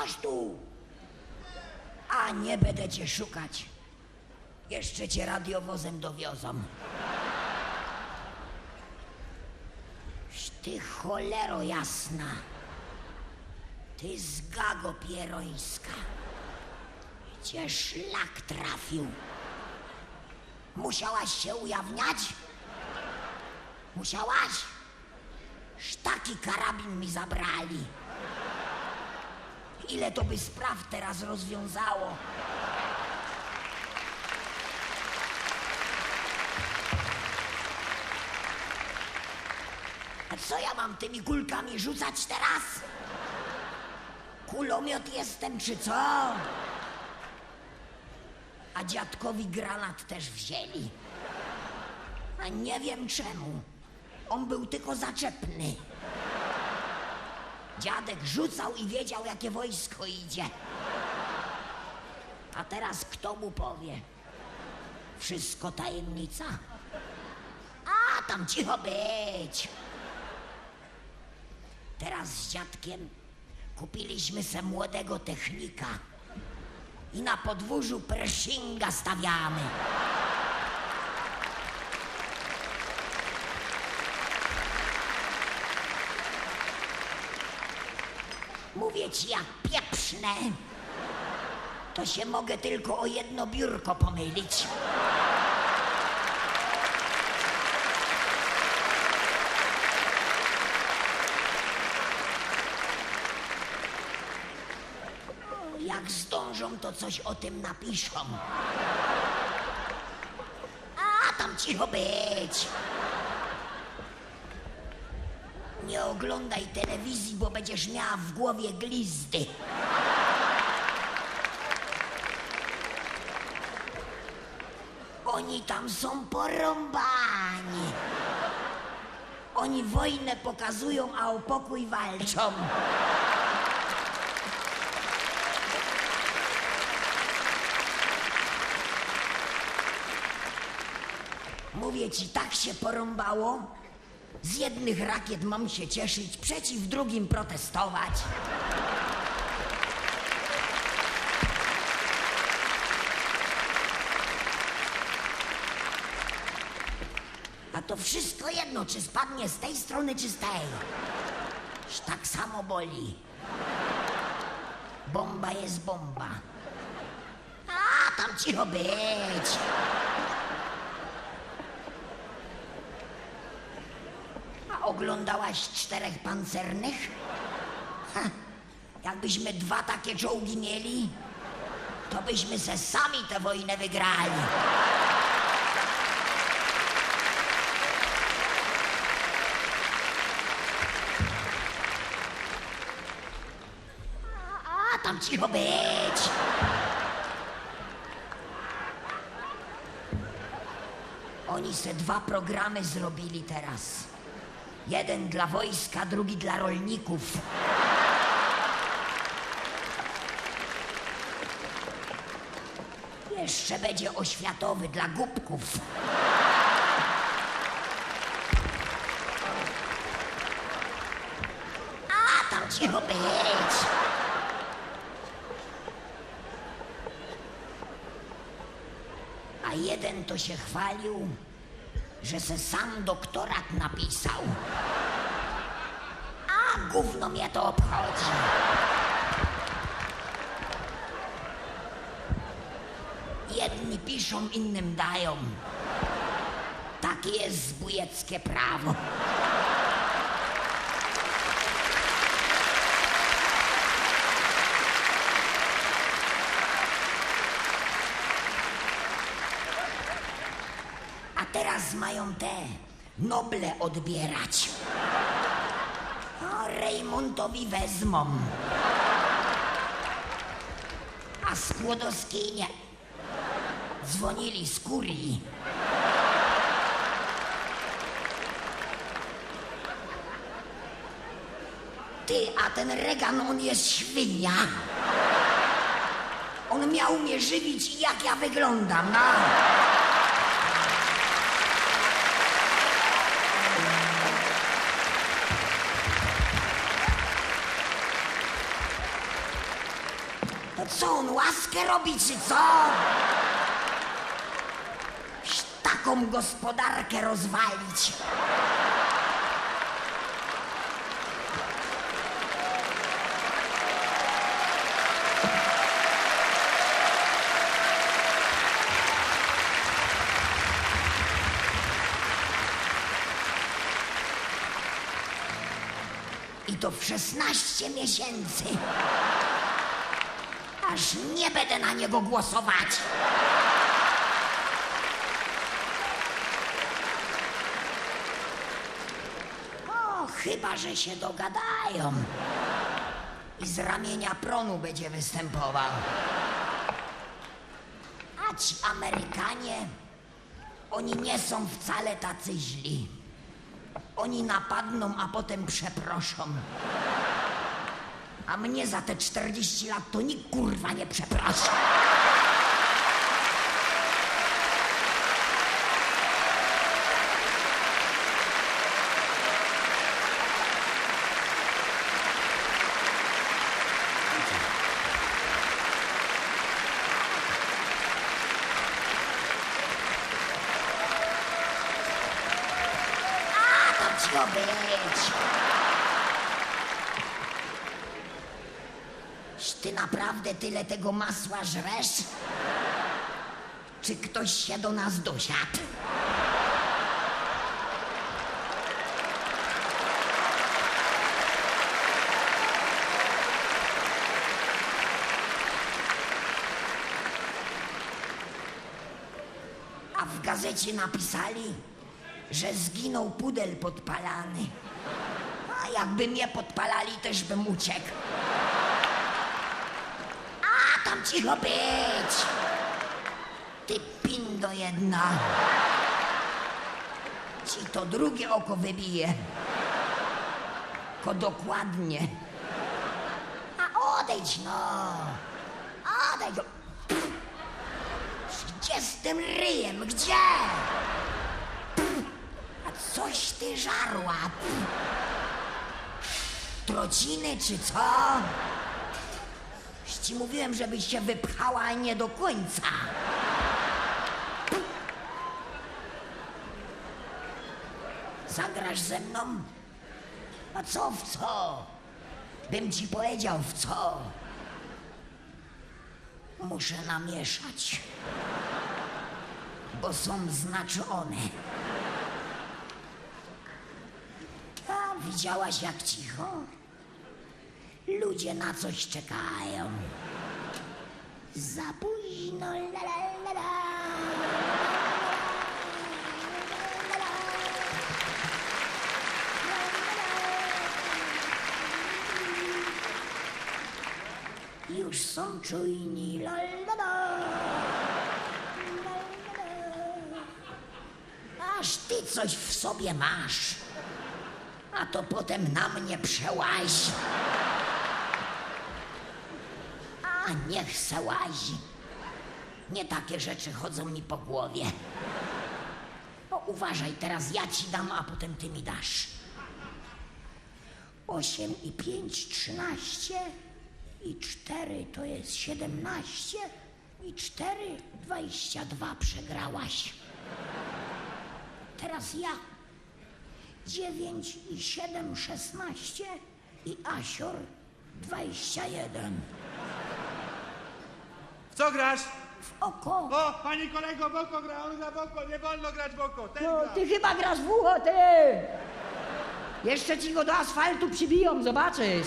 Chodź tu. A nie będę cię szukać. Jeszcze cię radiowozem dowiozą. Ty cholero jasna. Ty zgago pierońska. Cię szlak trafił. Musiałaś się ujawniać? Musiałaś? Sztaki karabin mi zabrali. Ile to by spraw teraz rozwiązało? A co ja mam tymi kulkami rzucać teraz? Kulomiot jestem, czy co? A dziadkowi granat też wzięli. A nie wiem czemu. On był tylko zaczepny. Dziadek rzucał i wiedział, jakie wojsko idzie. A teraz kto mu powie? Wszystko tajemnica. A tam cicho być. Teraz z dziadkiem kupiliśmy se młodego technika i na podwórzu Pershinga stawiamy. Ci, jak pieprzne, to się mogę tylko o jedno biurko pomylić. Jak zdążą, to coś o tym napiszą. A tam cicho być. Nie oglądaj telewizji, bo będziesz miała w głowie glizdy. Oni tam są porąbani. Oni wojnę pokazują, a o pokój walczą. Mówię ci, tak się porąbało. Z jednych rakiet mam się cieszyć, przeciw drugim protestować. A to wszystko jedno, czy spadnie z tej strony, czy z tej. Ż tak samo boli. Bomba jest bomba. A, tam cicho być. A oglądałaś czterech pancernych? Ha, jakbyśmy dwa takie czołgi mieli, to byśmy se sami tę wojnę wygrali. A, tam cicho być. Oni se dwa programy zrobili teraz. Jeden dla wojska, drugi dla rolników. Jeszcze będzie oświatowy dla głupków. A tam cicho być. A jeden to się chwalił, że se sam doktorat napisał. A gówno mnie to obchodzi. Jedni piszą, innym dają. Takie jest zbójeckie prawo. A teraz mają te noble odbierać. A Rejmontowi wezmą. A Skłodowskiej nie. Dzwonili z kurii. Ty, a ten Regan, on jest świnia. On miał mnie żywić, jak ja wyglądam, no. Co on łaskę robi, czy co? Taką gospodarkę rozwalić. I to w 16 miesięcy. Aż nie będę na niego głosować. O, chyba, że się dogadają. I z ramienia pronu będzie występował. A ci Amerykanie, oni nie są wcale tacy źli. Oni napadną, a potem przeproszą. A mnie za te 40 lat to nikt kurwa nie przeprasza. A to. Ty naprawdę tyle tego masła żresz? Czy ktoś się do nas dosiadł? A w gazecie napisali, że zginął pudel podpalany. A jakby mnie podpalali, też bym uciekł. Tam cicho być! Ty pindo jedna. Ci to drugie oko wybije. Ko dokładnie. A odejdź no. Odejdź. Gdzie z tym ryjem? Gdzie? A coś ty żarła? Trociny czy co? Ci mówiłem, żebyś się wypchała, a nie do końca. Zagrasz ze mną? A co w co? Bym ci powiedział w co. Muszę namieszać, bo są znaczone. A widziałaś jak cicho? Ludzie na coś czekają. Za późno, la la la la. Już są czujni, la la la. Aż ty coś w sobie masz, a to potem na mnie przełazi. A niech se łazi. Nie takie rzeczy chodzą mi po głowie. O, uważaj, teraz ja ci dam, a potem ty mi dasz. Osiem i pięć, trzynaście i cztery to jest siedemnaście i cztery, dwadzieścia dwa przegrałaś. Teraz ja. Dziewięć i siedem, szesnaście i Asior, dwadzieścia jeden. Co grasz? W oko. O, pani kolego, w oko gra, on gra w oko, nie wolno grać w oko, ten No, gra. ty chyba grasz w ucho, ty! Jeszcze ci go do asfaltu przybiją, zobaczysz.